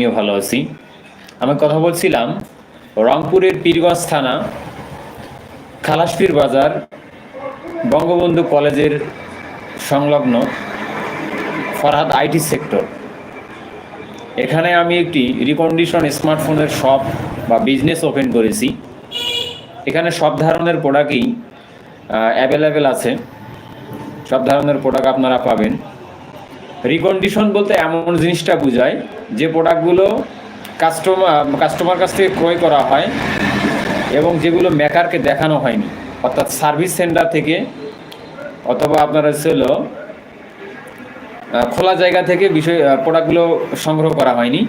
আমিও ভালো আছি। আমি কথা বলছিলাম রংপুরের পীরগঞ্জ থানা, খালাসপীর বাজার, বঙ্গবন্ধু কলেজের সংলগ্ন ফরহাদ আইটি সেক্টর। এখানে আমি একটি রিকন্ডিশন স্মার্টফোনের শপ বা বিজনেস ওপেন করেছি। এখানে সব ধরনের প্রোডাক্টই অ্যাভেলেবেল আছে। সব ধরনের প্রোডাক্ট আপনারা পাবেন। রিকন্ডিশন বলতে এমন জিনিসটা বোঝায় যে প্রোডাক্টগুলো কাস্টমার কাস্টমার কাছ থেকে ক্রয় করা হয় এবং যেগুলো মেকারকে দেখানো হয়নি। অর্থাৎ সার্ভিস সেন্টার থেকে অথবা আপনার হচ্ছে হলো খোলা জায়গা থেকে বিষয় প্রোডাক্টগুলো সংগ্রহ করা হয়নি।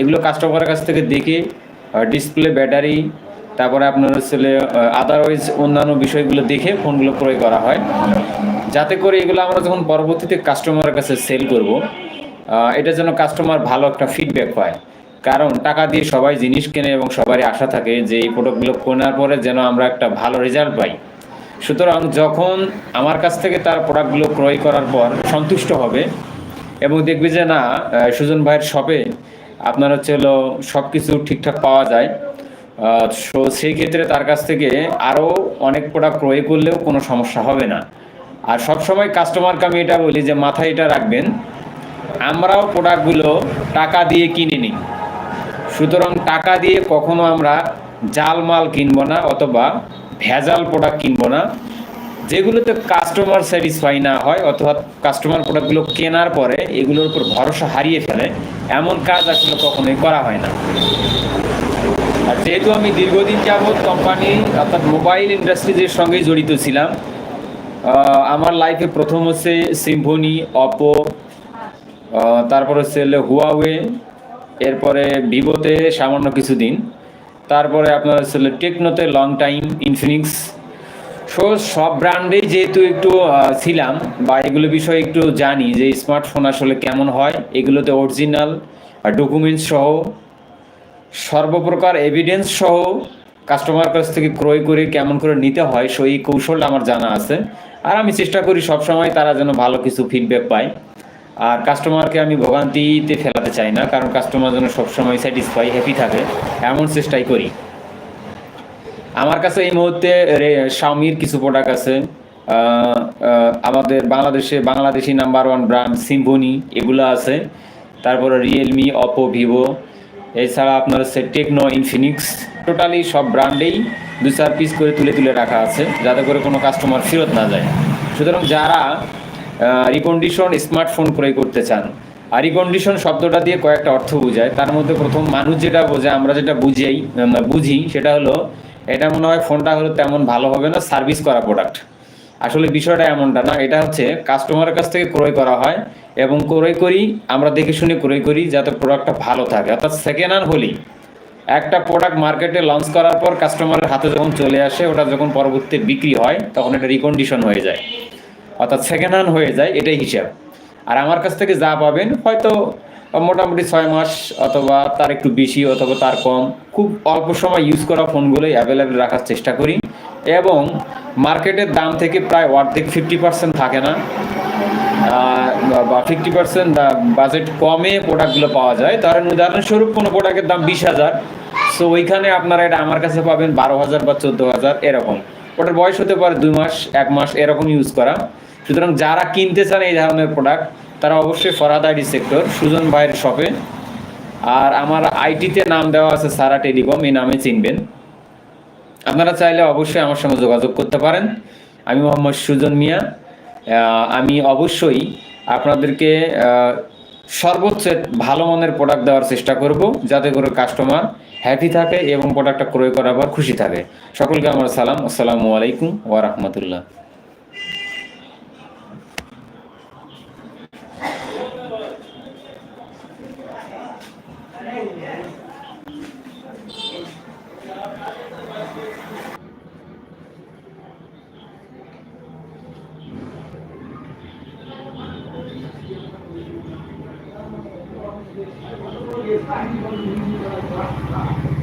এগুলো কাস্টমারের কাছ থেকে দেখে ডিসপ্লে ব্যাটারি তারপরে আপনার হচ্ছে আদারওয়াইজ অন্যান্য বিষয়গুলো দেখে ফোনগুলো ক্রয় করা হয়। যাতে করে এগুলো আমরা যখন পরবর্তীতে কাস্টমারের কাছে সেল করব এটা যেন কাস্টমার ভালো একটা ফিডব্যাক পায়। কারণ টাকা দিয়ে সবাই জিনিস কেনে এবং সবারই আশা থাকে যে এই প্রোডাক্টগুলো কেনার পরে যেন আমরা একটা ভালো রেজাল্ট পাই। সুতরাং যখন আমার কাছ থেকে তার প্রোডাক্টগুলো ক্রয় করার পর সন্তুষ্ট হবে এবং দেখবে যে না সুজন ভাইয়ের শপে আপনার হচ্ছে হলো সব কিছু ঠিকঠাক পাওয়া যায় সো সেই ক্ষেত্রে তার কাছ থেকে আরও অনেক প্রোডাক্ট ক্রয় করলেও কোনো সমস্যা হবে না। আর সবসময় কাস্টমারকে আমি এটা বলি যে মাথায় এটা রাখবেন, আমরাও প্রোডাক্টগুলো টাকা দিয়ে কিনে নিই। সুতরাং টাকা দিয়ে কখনো আমরা জাল মাল কিনবো না অথবা ভেজাল প্রোডাক্ট কিনবো না। যেগুলোতে কাস্টমার স্যাটিসফাই না হয় অথবা কাস্টমার প্রোডাক্টগুলো কেনার পরে এগুলোর উপর ভরসা হারিয়ে ফেলে, এমন কাজ আসলে কখনোই করা হয় না। আর যেহেতু আমি দীর্ঘদিন যাবৎ কোম্পানি অর্থাৎ মোবাইল ইন্ডাস্ট্রিজের সঙ্গে জড়িত ছিলাম আমার লাইফে প্রথম হচ্ছে সিম্ফনি অপো তারপর হচ্ছে হুয়াওয়ে এরপরে ভিভোতে সামান্য কিছুদিন, তারপরে আপনার হচ্ছে টেকনোতে লং টাইম ইনফিনিক্স সো সব ব্র্যান্ডেই যেহেতু একটু ছিলাম, বা এগুলো বিষয়ে একটু জানি যে স্মার্টফোন আসলে কেমন হয়, এগুলোতে অরিজিনাল ডকুমেন্টস সহ, সর্বপ্রকার এভিডেন্স সহ কাস্টমার কাছ থেকে ক্রয় করে কেমন করে নিতে হয়, সেই কৌশলটা আমার জানা আছে। আর আমি চেষ্টা করি সবসময় তারা যেন ভালো কিছু ফিডব্যাক পায়। আর কাস্টমারকে আমি ভোগান্তিতে ফেলাতে চাই না, কারণ কাস্টমার যেন সবসময় স্যাটিসফাই হ্যাপি থাকে, এমন চেষ্টাই করি। আমার কাছে এই মুহূর্তে শাওমির কিছু প্রোডাক্ট আছে। আমাদের বাংলাদেশে, Bangladeshi number one brand Symphony এগুলো আছে। তারপরে রিয়েলমি অপো ভিভো এছাড়া আপনার হচ্ছে টেকনো ইনফিনিক্স টোটালি সব ব্র্যান্ডেই দু চার পিস করে তুলে তুলে রাখা আছে, যাতে করে কোনো কাস্টমার ফেরত না যায়। সুতরাং যারা রিকন্ডিশন স্মার্টফোন ক্রয় করতে চান, আর রিকন্ডিশন শব্দটা দিয়ে কয়েকটা অর্থ বোঝায়। তার মধ্যে প্রথম মানুষ যেটা বোঝে, আমরা যেটা বুঝেই বুঝি, সেটা হলো, এটা মনে হয় ফোনটা হলো তেমন ভালো হবে না সার্ভিস করা প্রোডাক্ট আসলে বিষয়টা এমনটা না, এটা হচ্ছে কাস্টমারের কাছ থেকে ক্রয় করা হয় এবং ক্রয় করি, আমরা দেখে শুনে ক্রয় করি যাতে প্রোডাক্টটা ভালো থাকে। অর্থাৎ সেকেন্ড হ্যান্ড হলেই একটা প্রোডাক্ট মার্কেটে লঞ্চ করার পর কাস্টমারের হাতে যখন চলে আসে, ওটা যখন পরবর্তীতে বিক্রি হয়, তখন এটা রিকন্ডিশন হয়ে যায়। অর্থাৎ সেকেন্ড হ্যান্ড হয়ে যায়, এটাই হিসাব। আর আমার কাছ থেকে যা পাবেন, হয়তো মোটামুটি ছয় মাস অথবা তার একটু বেশি অথবা তার কম, খুব অল্প সময় ইউজ করা ফোনগুলোই অ্যাভেলেবেল রাখার চেষ্টা করি। এবং মার্কেটের দাম থেকে প্রায় অর্ধেক ফিফটি পার্সেন্ট থাকে না। বা ফিফটি পার্সেন্ট বাজেট কমে প্রোডাক্টগুলো পাওয়া যায়। ধরেন উদাহরণস্বরূপ কোনো প্রোডাক্টের দাম বিশ হাজার। সো ওইখানে আপনারা এটা আমার কাছে পাবেন বারো হাজার বা চোদ্দ হাজার, এরকম। ওটার বয়স হতে পারে দুই মাস, এক মাস, এরকম ইউজ করা। সুতরাং যারা কিনতে চান এই ধরনের প্রোডাক্ট তারা অবশ্যই ফরাদ আইডি সেক্টর সুজন ভাইয়ের শপে আর আমার আইটিতে নাম দেওয়া আছে সারা টেলিকম, এই নামে চিনবেন। আপনারা চাইলে অবশ্যই আমার সঙ্গে যোগাযোগ করতে পারেন। আমি মোহাম্মদ সুজন মিয়া। আমি অবশ্যই আপনাদেরকে সর্বোচ্চ ভালো মনের প্রোডাক্ট দেওয়ার চেষ্টা করব যাতে করে কাস্টমার হ্যাপি থাকে এবং প্রোডাক্টটা ক্রয় করার পর খুশি থাকে। সকলকে আমার সালাম। আসসালামু আলাইকুম ওয়া রাহমাতুল্লাহ। 也翻译成英语，你把它吧。